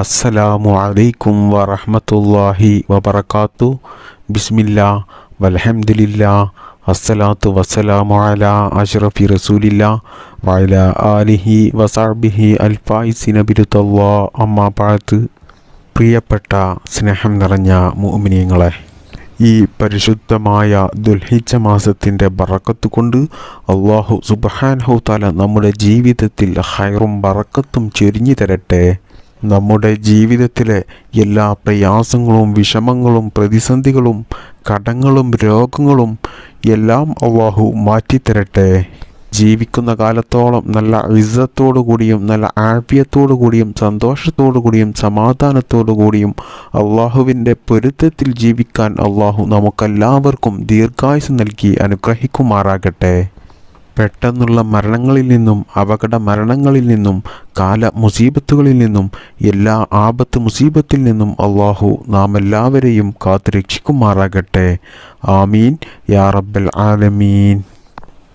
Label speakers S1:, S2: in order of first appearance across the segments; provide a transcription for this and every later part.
S1: അസ്സലാമു അലൈക്കും വറഹ്മത്തുള്ളാഹി വബറകാത്തു. ബിസ്മില്ലാ വൽഹംദുലില്ലാ അസ്സലാത്തു വസ്സലാമു അലാ അഷ്റഫി റസൂലില്ലാ വഅലാ ആലിഹി വസഹ്ബിഹി അൽഫായിസിന ബിരുദല്ലാ അമ്മാ ബഅദ്. പ്രിയപ്പെട്ട സ്നേഹം നിറഞ്ഞ മുഅ്മിനീങ്ങളെ ഈ പരിശുദ്ധമായ ദുൽഹിജ മാസത്തിന്റെ ബറക്കത്ത് കൊണ്ട് അള്ളാഹു സുബ്ഹാനഹു താല നമ്മുടെ ജീവിതത്തിൽ ഹൈറും ബറക്കത്തും ചൊരിഞ്ഞു തരട്ടെ. നമ്മുടെ ജീവിതത്തിലെ എല്ലാ പ്രയാസങ്ങളും വിഷമങ്ങളും പ്രതിസന്ധികളും കടങ്ങളും രോഗങ്ങളും എല്ലാം അള്ളാഹു മാറ്റിത്തരട്ടെ. ജീവിക്കുന്ന കാലത്തോളം നല്ല ഇസ്സത്തോടു കൂടിയും നല്ല ആഴ്വ്യത്തോടു കൂടിയും സന്തോഷത്തോടു കൂടിയും സമാധാനത്തോടു കൂടിയും അള്ളാഹുവിന്റെ പൊരുത്തത്തിൽ ജീവിക്കാൻ അള്ളാഹു നമുക്കെല്ലാവർക്കും ദീർഘായുസ് നൽകി അനുഗ്രഹിക്കുമാറാകട്ടെ. പെട്ടെന്നുള്ള മരണങ്ങളിൽ നിന്നും അപകട മരണങ്ങളിൽ നിന്നും കാല മുസീബത്തുകളിൽ നിന്നും എല്ലാ ആപത്ത് മുസീബത്തിൽ നിന്നും അള്ളാഹു നാം എല്ലാവരെയും കാത്തുരക്ഷിക്കുമാറാകട്ടെ. ആമീൻ. യാ റബ്ബൽ ആലമീൻ.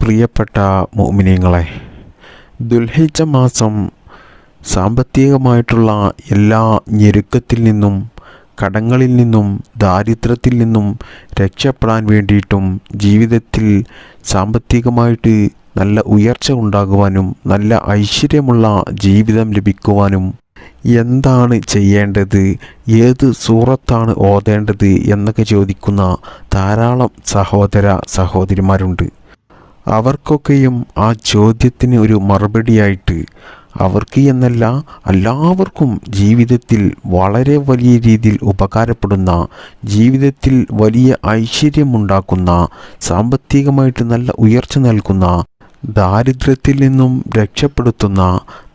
S1: പ്രിയപ്പെട്ട മോമിനിയങ്ങളെ ദുൽഹിജ മാസം സാമ്പത്തികമായിട്ടുള്ള എല്ലാ ഞെരുക്കത്തിൽ നിന്നും കടങ്ങളിൽ നിന്നും ദാരിദ്ര്യത്തിൽ നിന്നും രക്ഷപ്പെടാൻ വേണ്ടിയിട്ടും ജീവിതത്തിൽ സാമ്പത്തികമായിട്ട് നല്ല ഉയർച്ച ഉണ്ടാകുവാനും നല്ല ഐശ്വര്യമുള്ള ജീവിതം ലഭിക്കുവാനും എന്താണ് ചെയ്യേണ്ടത്? ഏത് സൂറത്താണ് ഓതേണ്ടത്? എന്നൊക്കെ ചോദിക്കുന്ന ധാരാളം സഹോദര സഹോദരിമാരുണ്ട്. അവർക്കൊക്കെയും ആ ചോദ്യത്തിന് ഒരു മറുപടിയായിട്ട് അവർക്ക് എന്നല്ല എല്ലാവർക്കും ജീവിതത്തിൽ വളരെ വലിയ രീതിയിൽ ഉപകാരപ്പെടുന്ന ജീവിതത്തിൽ വലിയ ഐശ്വര്യമുണ്ടാക്കുന്ന സാമ്പത്തികമായിട്ട് നല്ല ഉയർച്ച നൽകുന്ന ദാരിദ്ര്യത്തിൽ നിന്നും രക്ഷപ്പെടുത്തുന്ന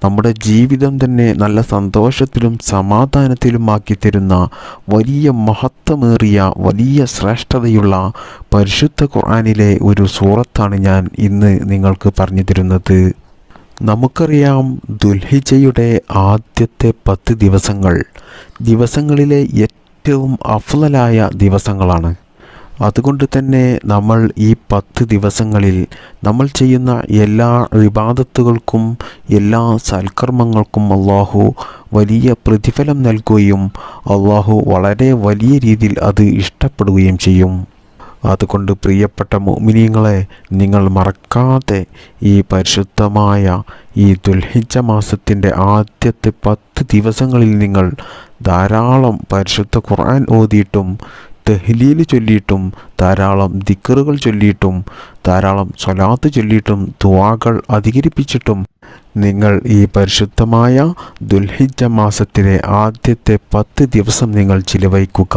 S1: നമ്മുടെ ജീവിതം തന്നെ നല്ല സന്തോഷത്തിലും സമാധാനത്തിലുമാക്കി തരുന്ന വലിയ മഹത്വമേറിയ വലിയ ശ്രേഷ്ഠതയുള്ള പരിശുദ്ധ ഖുർആാനിലെ ഒരു സൂറത്താണ് ഞാൻ ഇന്ന് നിങ്ങൾക്ക് പറഞ്ഞു തരുന്നത്. നമുക്കറിയാം ദുൽഹിജയുടെ ആദ്യത്തെ പത്ത് ദിവസങ്ങൾ ദിവസങ്ങളിലെ ഏറ്റവും അഫ്ലലായ ദിവസങ്ങളാണ്. അതുകൊണ്ട് തന്നെ നമ്മൾ ഈ പത്ത് ദിവസങ്ങളിൽ നമ്മൾ ചെയ്യുന്ന എല്ലാ വിവാദത്തുകൾക്കും എല്ലാ സൽക്കർമ്മങ്ങൾക്കും അള്ളാഹു വലിയ പ്രതിഫലം നൽകുകയും അള്ളാഹു വളരെ വലിയ രീതിയിൽ അത് ഇഷ്ടപ്പെടുകയും ചെയ്യും. അതുകൊണ്ട് പ്രിയപ്പെട്ട മോമിനിയങ്ങളെ നിങ്ങൾ മറക്കാതെ ഈ പരിശുദ്ധമായ ഈ ദുൽഹിജ മാസത്തിന്റെ ആദ്യത്തെ പത്ത് ദിവസങ്ങളിൽ നിങ്ങൾ ധാരാളം പരിശുദ്ധ ഖുർആൻ ഓതിയിട്ടും തെഹ്ലീൽ ചൊല്ലിയിട്ടും ധാരാളം ദിക്കറുകൾ ചൊല്ലിയിട്ടും ധാരാളം സ്വലാത്ത് ചൊല്ലിയിട്ടും ദുവാകൾ അധികരിപ്പിച്ചിട്ടും നിങ്ങൾ ഈ പരിശുദ്ധമായ ദുൽഹിജ മാസത്തിലെ ആദ്യത്തെ പത്ത് ദിവസം നിങ്ങൾ ചിലവഴിക്കുക.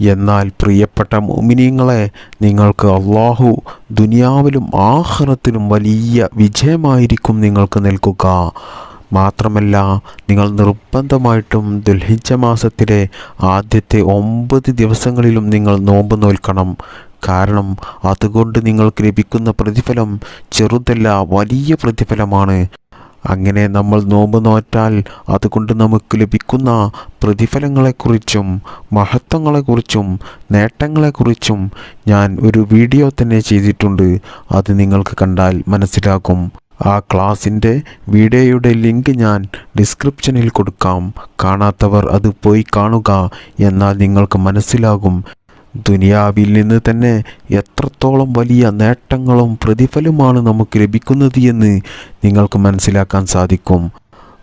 S1: എന്നാൽ പ്രിയപ്പെട്ട മോമിനിയങ്ങളെ നിങ്ങൾക്ക് അള്ളാഹു ദുനിയാവിലും ആഹ്റത്തിലും വലിയ വിജയമായിരിക്കും നിങ്ങൾക്ക് നൽകുക. മാത്രമല്ല നിങ്ങൾ നിർബന്ധമായിട്ടും ദുൽഹിജ മാസത്തിലെ ആദ്യത്തെ ഒമ്പത് ദിവസങ്ങളിലും നിങ്ങൾ നോമ്പ് നോൽക്കണം. കാരണം അതുകൊണ്ട് നിങ്ങൾക്ക് ലഭിക്കുന്ന പ്രതിഫലം ചെറുതല്ല വലിയ പ്രതിഫലമാണ്. അങ്ങനെ നമ്മൾ നോമ്പ് നോറ്റാൽ അതുകൊണ്ട് നമുക്ക് ലഭിക്കുന്ന പ്രതിഫലങ്ങളെക്കുറിച്ചും മഹത്വങ്ങളെക്കുറിച്ചും നേട്ടങ്ങളെക്കുറിച്ചും ഞാൻ ഒരു വീഡിയോ തന്നെ ചെയ്തിട്ടുണ്ട്. അത് നിങ്ങൾക്ക് കണ്ടാൽ മനസ്സിലാകും. ആ ക്ലാസിന്റെ വീഡിയോയുടെ ലിങ്ക് ഞാൻ ഡിസ്ക്രിപ്ഷനിൽ കൊടുക്കാം. കാണാത്തവർ അത് പോയി കാണുക. എന്നാൽ നിങ്ങൾക്ക് മനസ്സിലാകും ദുനിയാവിൽ നിന്ന് തന്നെ എത്രത്തോളം വലിയ നേട്ടങ്ങളും പ്രതിഫലമാണ് നമുക്ക് ലഭിക്കുന്നത് എന്ന് നിങ്ങൾക്ക് മനസ്സിലാക്കാൻ സാധിക്കും.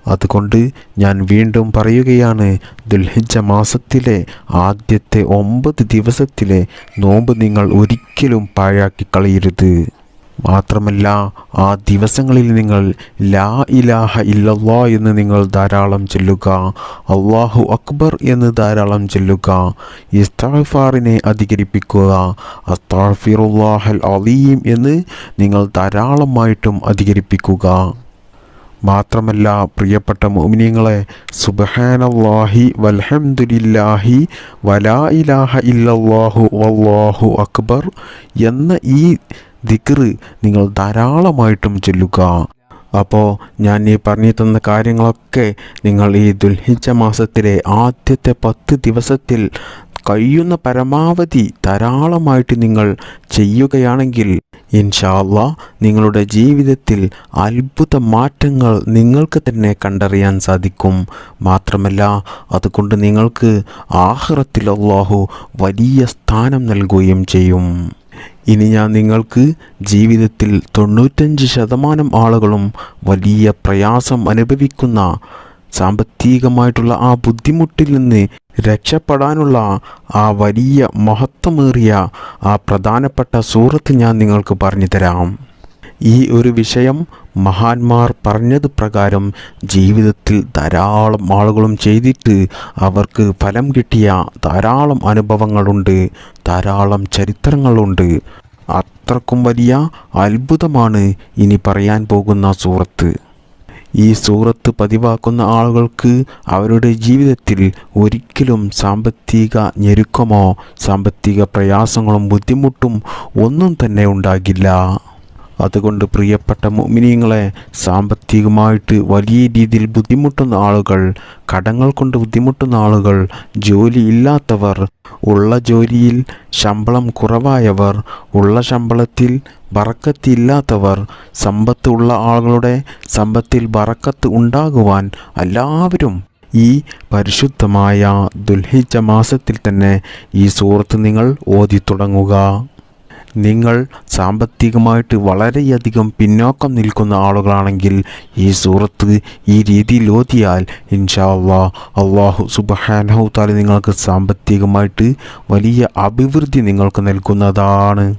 S1: അതുകൊണ്ട് ഞാൻ വീണ്ടും പറയുകയാണ് ദുൽഹിജ മാസത്തിലെ ആദ്യത്തെ ഒമ്പത് ദിവസത്തിലെ നോമ്പ് നിങ്ങൾ ഒരിക്കലും പാഴാക്കി കളയരുത് മാത്രമല്ല ആ ദിവസങ്ങളിൽ നിങ്ങൾ ലാ ഇലാഹ ഇല്ലല്ലാ എന്ന് നിങ്ങൾ ധാരാളം ചൊല്ലുക അള്ളാഹു അക്ബർ എന്ന് ധാരാളം ചൊല്ലുക ഇസ്താഫാറിനെ അധികരിപ്പിക്കുക അസ്താഫിറുല്ലാഹൽ അലീം എന്ന് നിങ്ങൾ ധാരാളമായിട്ടും അധികരിപ്പിക്കുക. മാത്രമല്ല പ്രിയപ്പെട്ട മോമിനിയങ്ങളെ സുബഹാനല്ലാഹി വൽഹംദുലില്ലാഹി വലാ ഇലാഹ ഇല്ലല്ലാഹു വല്ലാഹു അക്ബർ എന്ന ഈ ദിക്റ് നിങ്ങൾ ധാരാളമായിട്ടും ചൊല്ലുക. അപ്പോൾ ഞാൻ ഈ പറഞ്ഞു തന്ന കാര്യങ്ങളൊക്കെ നിങ്ങൾ ഈ ദുൽഹിജ മാസത്തിലെ ആദ്യത്തെ പത്ത് ദിവസത്തിൽ കഴിയുന്ന പരമാവധി ധാരാളമായിട്ട് നിങ്ങൾ ചെയ്യുകയാണെങ്കിൽ ഇൻഷാല്ല നിങ്ങളുടെ ജീവിതത്തിൽ അത്ഭുത മാറ്റങ്ങൾ നിങ്ങൾക്ക് തന്നെ കണ്ടറിയാൻ സാധിക്കും. മാത്രമല്ല അതുകൊണ്ട് നിങ്ങൾക്ക് ആഹ്റത്തിൽ അള്ളാഹു വലിയ സ്ഥാനം നൽകുകയും ചെയ്യും. ഇനി ഞാൻ നിങ്ങൾക്ക് ജീവിതത്തിൽ തൊണ്ണൂറ്റഞ്ച് ശതമാനം ആളുകളും വലിയ പ്രയാസം അനുഭവിക്കുന്ന സാമ്പത്തികമായിട്ടുള്ള ആ ബുദ്ധിമുട്ടിൽ നിന്ന് രക്ഷപ്പെടാനുള്ള ആ വലിയ മഹത്വമേറിയ ആ പ്രധാനപ്പെട്ട സൂറത്ത് ഞാൻ നിങ്ങൾക്ക് പറഞ്ഞു തരാം. ഈ ഒരു വിഷയം മഹാന്മാർ പറഞ്ഞത് പ്രകാരം ജീവിതത്തിൽ ധാരാളം ആളുകളും ചെയ്തിട്ട് അവർക്ക് ഫലം കിട്ടിയ ധാരാളം അനുഭവങ്ങളുണ്ട് ധാരാളം ചരിത്രങ്ങളുണ്ട്. അത്രക്കും വലിയ അത്ഭുതമാണ് ഇനി പറയാൻ പോകുന്ന സൂറത്ത്. ഈ സൂറത്ത് പതിവാക്കുന്ന ആളുകൾക്ക് അവരുടെ ജീവിതത്തിൽ ഒരിക്കലും സാമ്പത്തിക ഞെരുക്കമോ സാമ്പത്തിക പ്രയാസങ്ങളും ബുദ്ധിമുട്ടും ഒന്നും തന്നെ ഉണ്ടാകില്ല. അതുകൊണ്ട് പ്രിയപ്പെട്ട മുമിനിയങ്ങളെ സാമ്പത്തികമായിട്ട് വലിയ രീതിയിൽ ബുദ്ധിമുട്ടുന്ന ആളുകൾ കടങ്ങൾ കൊണ്ട് ബുദ്ധിമുട്ടുന്ന ആളുകൾ ജോലി ഇല്ലാത്തവർ ഉള്ള ജോലിയിൽ ശമ്പളം കുറവായവർ ഉള്ള ശമ്പളത്തിൽ ബറക്കത്തില്ലാത്തവർ സമ്പത്ത് ഉള്ള ആളുകളുടെ സമ്പത്തിൽ ബറക്കത്ത് ഉണ്ടാകുവാൻ എല്ലാവരും ഈ പരിശുദ്ധമായ ദുൽഹിജ മാസത്തിൽ തന്നെ ഈ സൂറത്ത് നിങ്ങൾ ഓതി തുടങ്ങുക നിങ്ങൾ സാമ്പത്തികമായിട്ട് വളരെയധികം പിന്നോക്കം നിൽക്കുന്ന ആളുകളാണെങ്കിൽ ഈ സൂറത്ത് ഈ രീതിയിൽ ഓതിയാൽ ഇൻഷാ അള്ളാ അള്ളാഹു സുബഹാനഹു താലി നിങ്ങൾക്ക് സാമ്പത്തികമായിട്ട് വലിയ അഭിവൃദ്ധി നിങ്ങൾക്ക് നൽകുന്നതാണ്.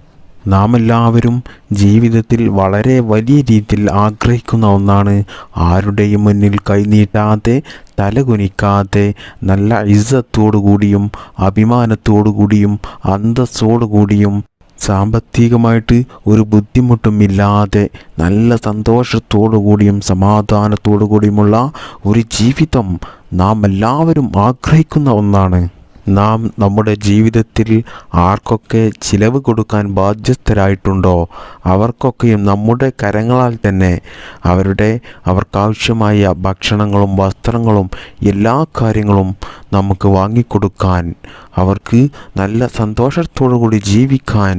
S1: നാം എല്ലാവരും ജീവിതത്തിൽ വളരെ വലിയ രീതിയിൽ ആഗ്രഹിക്കുന്ന ഒന്നാണ് ആരുടെയും മുന്നിൽ കൈനീട്ടാതെ തലകുനിക്കാതെ നല്ല ഇസ്സത്തോടു കൂടിയും അഭിമാനത്തോടു കൂടിയും അന്തസ്സോടു കൂടിയും സാമ്പത്തികമായിട്ട് ഒരു ബുദ്ധിമുട്ടും ഇല്ലാതെ നല്ല സന്തോഷത്തോടു കൂടിയും സമാധാനത്തോടു കൂടിയുമുള്ള ഒരു ജീവിതം നാം എല്ലാവരും ആഗ്രഹിക്കുന്ന ഒന്നാണ്. നാം നമ്മുടെ ജീവിതത്തിൽ ആർക്കൊക്കെ ചിലവ് കൊടുക്കാൻ ബാധ്യസ്ഥരായിട്ടുണ്ടോ? അവർക്കൊക്കെയും നമ്മുടെ കരങ്ങളാൽ തന്നെ അവരുടെ അവർക്കാവശ്യമായ ഭക്ഷണങ്ങളും വസ്ത്രങ്ങളും എല്ലാ കാര്യങ്ങളും നമുക്ക് വാങ്ങിക്കൊടുക്കാൻ അവർക്ക് നല്ല സന്തോഷത്തോടു കൂടി ജീവിക്കാൻ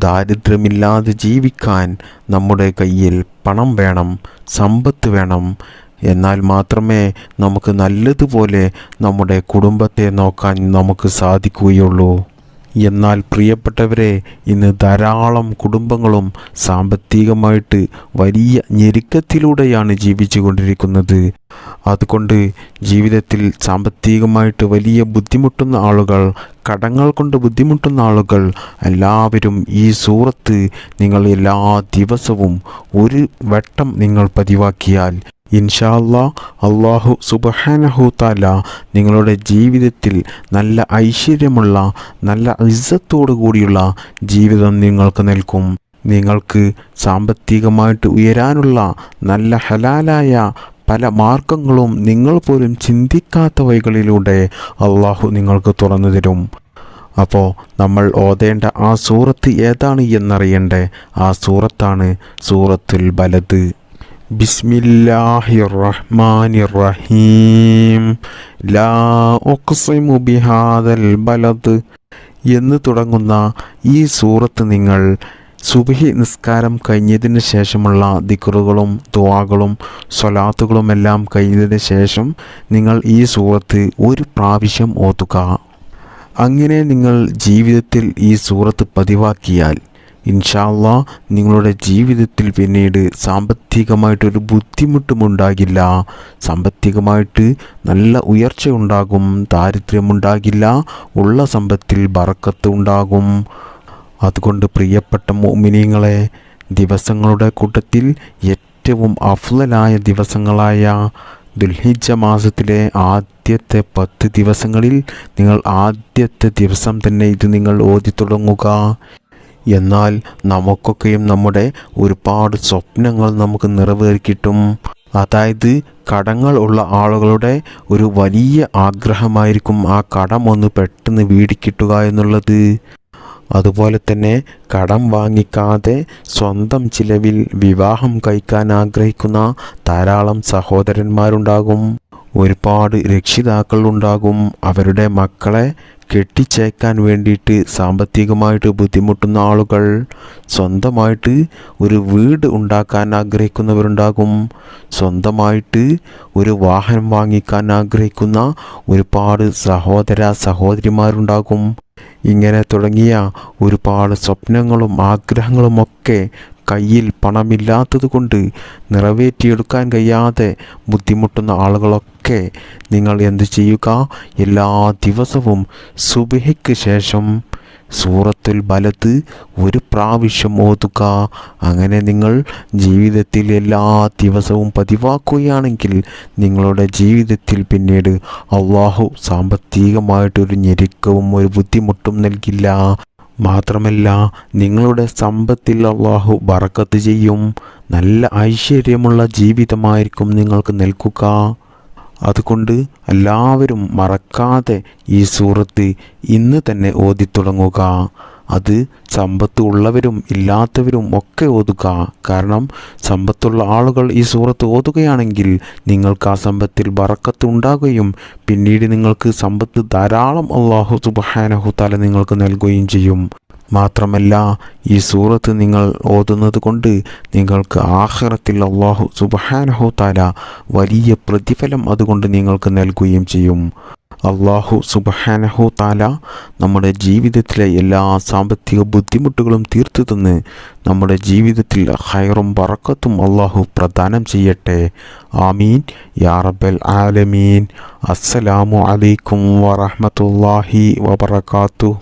S1: ദാരിദ്ര്യമില്ലാതെ ജീവിക്കാൻ നമ്മുടെ കയ്യിൽ പണം വേണം സമ്പത്ത് വേണം എന്നാൽ മാത്രമേ നമുക്ക് നല്ലതുപോലെ നമ്മുടെ കുടുംബത്തെ നോക്കാൻ നമുക്ക് സാധിക്കുകയുള്ളൂ. എന്നാൽ പ്രിയപ്പെട്ടവരെ ഇന്ന് ധാരാളം കുടുംബങ്ങളും സാമ്പത്തികമായിട്ട് വലിയ ഞെരുക്കത്തിലൂടെയാണ് ജീവിച്ചു കൊണ്ടിരിക്കുന്നത് അതുകൊണ്ട് ജീവിതത്തിൽ സാമ്പത്തികമായിട്ട് വലിയ ബുദ്ധിമുട്ടുന്ന ആളുകൾ കടങ്ങൾ കൊണ്ട് ബുദ്ധിമുട്ടുന്ന ആളുകൾ എല്ലാവരും ഈ സൂറത്ത് നിങ്ങൾ എല്ലാ ദിവസവും ഒരു വട്ടം നിങ്ങൾ പതിവാക്കിയാൽ ഇൻഷാല്ലാ അള്ളാഹു താല നിങ്ങളുടെ ജീവിതത്തിൽ നല്ല ഐശ്വര്യമുള്ള നല്ല ഇസ്സത്തോടു കൂടിയുള്ള ജീവിതം നിങ്ങൾക്ക് നൽകും. നിങ്ങൾക്ക് സാമ്പത്തികമായിട്ട് ഉയരാനുള്ള നല്ല ഹലാലായ പല മാർഗങ്ങളും നിങ്ങൾ പോലും ചിന്തിക്കാത്ത വഴികളിലൂടെ അള്ളാഹു നിങ്ങൾക്ക് തുറന്നു തരും. അപ്പോൾ നമ്മൾ ഓതേണ്ട ആ സൂറത്ത് ഏതാണ് എന്നറിയണ്ടേ? ആ സൂറത്താണ് സൂറത്തുൽ ബലദ്. ബിസ്മില്ലാഹിർ റഹ്മാനിർ റഹീം ലാ ഒക്സിമു ബിഹാദൽ ബലത് എന്ന് തുടങ്ങുന്ന ഈ സൂറത്ത് നിങ്ങൾ സുബഹി നിസ്കാരം കഴിഞ്ഞതിന് ശേഷമുള്ള ദിക്റുകളും ദുവാകളും സ്വലാത്തുകളുമെല്ലാം കഴിഞ്ഞതിന് ശേഷം നിങ്ങൾ ഈ സൂറത്ത് ഒരു പ്രാവശ്യം ഓതുക. അങ്ങനെ നിങ്ങൾ ജീവിതത്തിൽ ഈ സൂറത്ത് പതിവാക്കിയാൽ ഇൻഷാല്ല നിങ്ങളുടെ ജീവിതത്തിൽ പിന്നീട് സാമ്പത്തികമായിട്ടൊരു ബുദ്ധിമുട്ടും ഉണ്ടാകില്ല സാമ്പത്തികമായിട്ട് നല്ല ഉയർച്ച ഉണ്ടാകും ദാരിദ്ര്യമുണ്ടാകില്ല ഉള്ള സമ്പത്തിൽ ബറക്കത്ത് ഉണ്ടാകും അതുകൊണ്ട് പ്രിയപ്പെട്ട മോമിനിയങ്ങളെ ദിവസങ്ങളുടെ കൂട്ടത്തിൽ ഏറ്റവും അഫ്ലലായ ദിവസങ്ങളായ ദുൽഹിജ മാസത്തിലെ ആദ്യത്തെ പത്ത് ദിവസങ്ങളിൽ നിങ്ങൾ ആദ്യത്തെ ദിവസം തന്നെ ഇത് നിങ്ങൾ ഓതി തുടങ്ങുക. എന്നാൽ നമുക്കൊക്കെയും നമ്മുടെ ഒരുപാട് സ്വപ്നങ്ങൾ നമുക്ക് നിറവേറിക്കിട്ടും. അതായത് കടങ്ങൾ ഉള്ള ആളുകളുടെ ഒരു വലിയ ആഗ്രഹമായിരിക്കും ആ കടം ഒന്ന് പെട്ടെന്ന് വീടിക്കിട്ടുക എന്നുള്ളത്. അതുപോലെ തന്നെ കടം വാങ്ങിക്കാതെ സ്വന്തം ചിലവിൽ വിവാഹം കഴിക്കാൻ ആഗ്രഹിക്കുന്ന ധാരാളം സഹോദരന്മാരുണ്ടാകും. ഒരുപാട് രക്ഷിതാക്കൾ ഉണ്ടാകും അവരുടെ മക്കളെ കെട്ടിച്ചേക്കാൻ വേണ്ടിയിട്ട് സാമ്പത്തികമായിട്ട് ബുദ്ധിമുട്ടുന്ന ആളുകൾ സ്വന്തമായിട്ട് ഒരു വീട് ഉണ്ടാക്കാൻ ആഗ്രഹിക്കുന്നവരുണ്ടാകും. സ്വന്തമായിട്ട് ഒരു വാഹനം വാങ്ങിക്കാൻ ആഗ്രഹിക്കുന്ന ഒരുപാട് സഹോദര സഹോദരിമാരുണ്ടാകും. ഇങ്ങനെ തുടങ്ങിയ ഒരുപാട് സ്വപ്നങ്ങളും ആഗ്രഹങ്ങളുമൊക്കെ കയ്യിൽ പണമില്ലാത്തത് കൊണ്ട് നിറവേറ്റിയെടുക്കാൻ കഴിയാതെ ബുദ്ധിമുട്ടുന്ന ആളുകളൊക്കെ നിങ്ങൾ എന്ത് ചെയ്യുക? എല്ലാ ദിവസവും സുബിഹയ്ക്ക് ശേഷം സൂറത്തുൽ ബലത്ത് ഒരു പ്രാവശ്യം ഓതുക. അങ്ങനെ നിങ്ങൾ ജീവിതത്തിൽ എല്ലാ ദിവസവും പതിവാക്കുകയാണെങ്കിൽ നിങ്ങളുടെ ജീവിതത്തിൽ പിന്നീട് അള്ളാഹു സാമ്പത്തികമായിട്ടൊരു ഞെരുക്കവും ഒരു ബുദ്ധിമുട്ടും നൽകില്ല. മാത്രമല്ല നിങ്ങളുടെ സമ്പത്തിൽ അള്ളാഹു ബറക്കത്ത് ചെയ്യും. നല്ല ഐശ്വര്യമുള്ള ജീവിതമായിരിക്കും നിങ്ങൾക്ക് നൽകുക. അതുകൊണ്ട് എല്ലാവരും മറക്കാതെ ഈ സൂറത്ത് ഇന്ന് തന്നെ ഓതിത്തുടങ്ങുക അത് സമ്പത്ത് ഉള്ളവരും ഇല്ലാത്തവരും ഒക്കെ ഓതുക. കാരണം സമ്പത്തുള്ള ആളുകൾ ഈ സൂറത്ത് ഓതുകയാണെങ്കിൽ നിങ്ങൾക്ക് ആ സമ്പത്തിൽ ബറക്കത്ത് ഉണ്ടാകുകയും പിന്നീട് നിങ്ങൾക്ക് സമ്പത്ത് ധാരാളം അള്ളാഹു സുബഹാനഹു താല നിങ്ങൾക്ക് നൽകുകയും ചെയ്യും. മാത്രമല്ല ഈ സൂറത്ത് നിങ്ങൾ ഓതുന്നത് കൊണ്ട് നിങ്ങൾക്ക് ആഹ്റത്തിൽ അള്ളാഹു സുബഹാനഹു താല വലിയ പ്രതിഫലം അതുകൊണ്ട് നിങ്ങൾക്ക് നൽകുകയും ചെയ്യും. അള്ളാഹു സുബഹാനഹു താല നമ്മുടെ ജീവിതത്തിലെ എല്ലാ സാമ്പത്തിക ബുദ്ധിമുട്ടുകളും തീർത്തു തന്ന് നമ്മുടെ ജീവിതത്തിൽ ഹൈറും പറക്കത്തും അള്ളാഹു പ്രദാനം ചെയ്യട്ടെ. ആമീൻ. യാ റബ്ബൽ ആലമീൻ. അസ്സലാമു അലൈക്കും വറഹ്മത്തുള്ളാഹി വബറകാതുഹു.